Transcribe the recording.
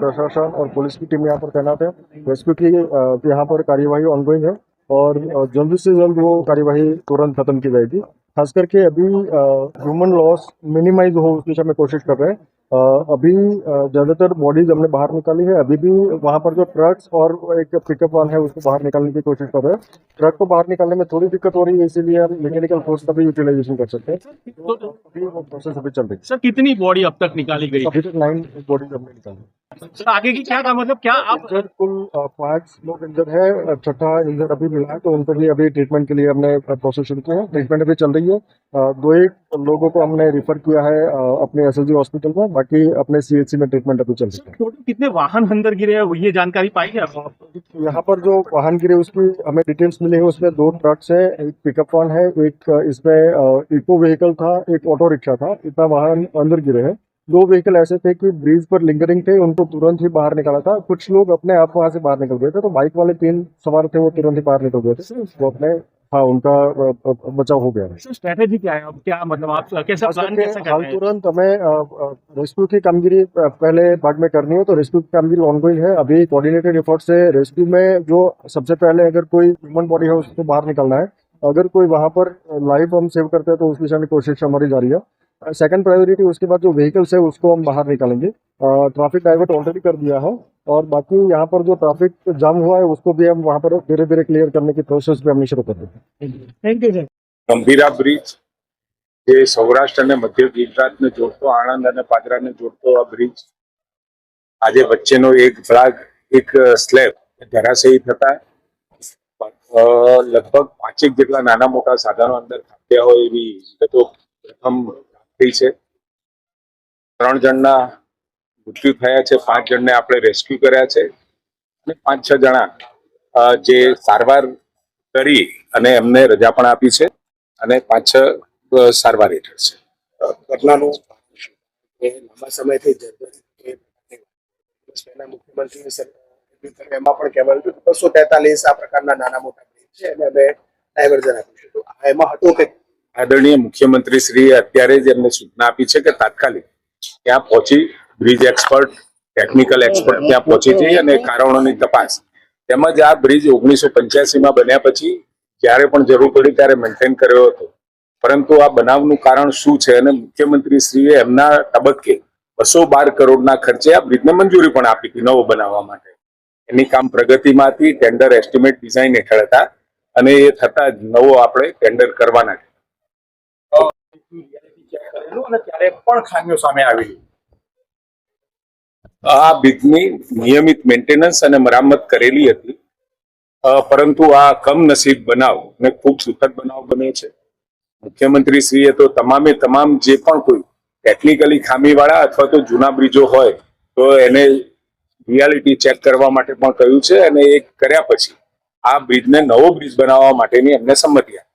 प्रशासन और पुलिस की टीम यहाँ पर तैनात है। रेस्क्यू की यहाँ पर कार्यवाही ऑनगोइंग है और जल्द से जल्द वो कार्यवाही तुरंत खत्म की जाएगी। खास करके अभी ह्यूमन लॉस मिनिमाइज हो उस दिशा में कोशिश कर रहे हैं। अभी ज़्यादातर बॉडीज हमने बाहर निकाली है। अभी भी वहाँ पर जो ट्रक्स और एक पिकअप वन है उसको बाहर निकालने की कोशिश कर रहे हैं। ट्रक को बाहर निकालने में थोड़ी दिक्कत हो रही है इसीलिए हम मैकेनिकल फोर्स का भी यूटिलाइजेशन कर सकते हैं। तो अभी वो प्रोसेस अभी चल रही है। सर कितनी बॉडी अब तक निकाली गई? अभी तक नाइन बॉडीज हमने निकाली। सर आगे की क्या मतलब क्या आप इंजर्ड कुल पाँच लोग इंजर्ड है छठा इंजर्ड अभी मिला है तो उन पर भी अभी ट्रीटमेंट के लिए हमने प्रोसेस शुरू किया है। ट्रीटमेंट अभी चल रही है। दो एक लोगों को हमने रिफर किया है अपने एस हॉस्पिटल में बाकी अपने सीएचसी में ट्रीटमेंट अभी चल रही है। टोटल कितने वाहन अंदर गिरे हैं ये जानकारी पाई है यहाँ पर जो वाहन गिरे उसकी हमें डिटेल्स मिली है उसमें दो ट्रक्स है एक पिकअप वन है एक इसमें इको व्हीकल था एक ऑटो रिक्शा था इतना वाहन अंदर गिरे हैं। दो व्हीकल ऐसे थे कि ब्रिज पर लिंगरिंग थे उनको तुरंत ही बाहर निकाला था। कुछ लोग अपने आप वहाँ से बाहर निकल गए थे तो बाइक वाले तीन सवार थे वो तुरंत ही बाहर निकल गए थे। वो अपने हाँ उनका बचाव हो गया है। सर स्ट्रेटेजी क्या है? अब क्या मतलब आप कैसा प्लान कैसा कर हाल रहे हैं? तुरंत हमें रेस्क्यू की कामगिरी पहले बाद में करनी है तो रेस्क्यू की कामगिरी ऑनगोइंग है। अभी कोऑर्डिनेटेड एफर्ट से रेस्क्यू में जो सबसे पहले अगर कोई ह्यूमन बॉडी है उसको बाहर निकालना है। अगर कोई वहाँ पर लाइफ हम सेव करते हैं तो उस दिशा में कोशिश हमारी जारी है। सेकंड प्रायोरिटी उसके बाद जो व्हीकल्स है उसको हम बाहर निकालेंगे। ट्रैफ़िक डाइवर्ट ऑलरेडी कर दिया है। और बाकी यहाँ पर जो ट्रैफिक जाम हुआ है उसको भी हम वहाँ पर धीरे धीरे क्लियर करने की प्रोसेस भी हमने शुरू कर दी है thank you sir Gambhira bridge જે સૌરાષ્ટ્ર અને મધ્ય ગુજરાતને જોડતો આણંદ અને પાદરાને જોડતો આ બ્રિજ આજે વચ્ચેનો એક ભાગ એક સ્લેબ ધરાશયી થતા અ, લગભગ પાંચેક જેટલા નાના મોટા સાધનો અંદર ખાપ્યા હોય એવી વિગતો પ્રથમ થઈ છે ત્રણ જણના મૃત્યુ થયા છે પાંચ જણને આપણે રેસ્ક્યુ કર્યા છે. અને પાંચ છ જણા જે સારવાર કરી અને એમને રજા પણ આપી છે અને પાંચ છ સારવાર હેઠળ છે. ઘટનાનું એ લાંબા સમયથી મુખ્યમંત્રી એમાં પણ કહેવાયું હતું બસો તેતાલીસ આ પ્રકારના નાના મોટા છે અને અમે ડાયવર્ઝન આપીશું તો એમાં હતું કે આદરણીય મુખ્યમંત્રી શ્રીએ અત્યારે જ એમને સૂચના આપી છે કે તાત્કાલિક ત્યાં પહોંચી બ્રિજ એક્સપર્ટ ટેકનિકલ એક્સપર્ટ ત્યાં પહોંચી જઈ અને કારણોની તપાસ. તેમજ આ બ્રિજ ઓગણીસો પંચ્યાસીમાં બન્યા પછી જ્યારે પણ જરૂર પડી ત્યારે મેન્ટેન કર્યો હતો. પરંતુ આ બનાવનું કારણ શું છે અને મુખ્યમંત્રી શ્રીએ એમના તબક્કે બસો બાર કરોડના ખર્ચે આ બ્રિજને મંજૂરી પણ આપી હતી નવો બનાવવા માટે. એની કામ પ્રગતિમાં હતી ટેન્ડર એસ્ટિમેટ ડિઝાઇન હેઠળ હતા અને એ થતા જ નવો આપણે ટેન્ડર કરવાના છે. આ બ્રિજની નિયમિત મેન્ટેનન્સ અને મરામત કરેલી હતી. પરંતુ આ કમનસીબ બનાવ ને ખૂબ સુખદ બનાવ બન્યો છે. મુખ્યમંત્રી શ્રીએ તો તમામે તમામ જે પણ કોઈ ટેકનિકલી ખામીવાળા અથવા તો જૂના બ્રિજો હોય, તો એને રિયાલિટી ચેક કરવા માટે પણ કહ્યું છે અને એ કર્યા પછી આ બ્રિજને નવો બ્રિજ બનાવવા માટેની એમને સંમતિ આપી.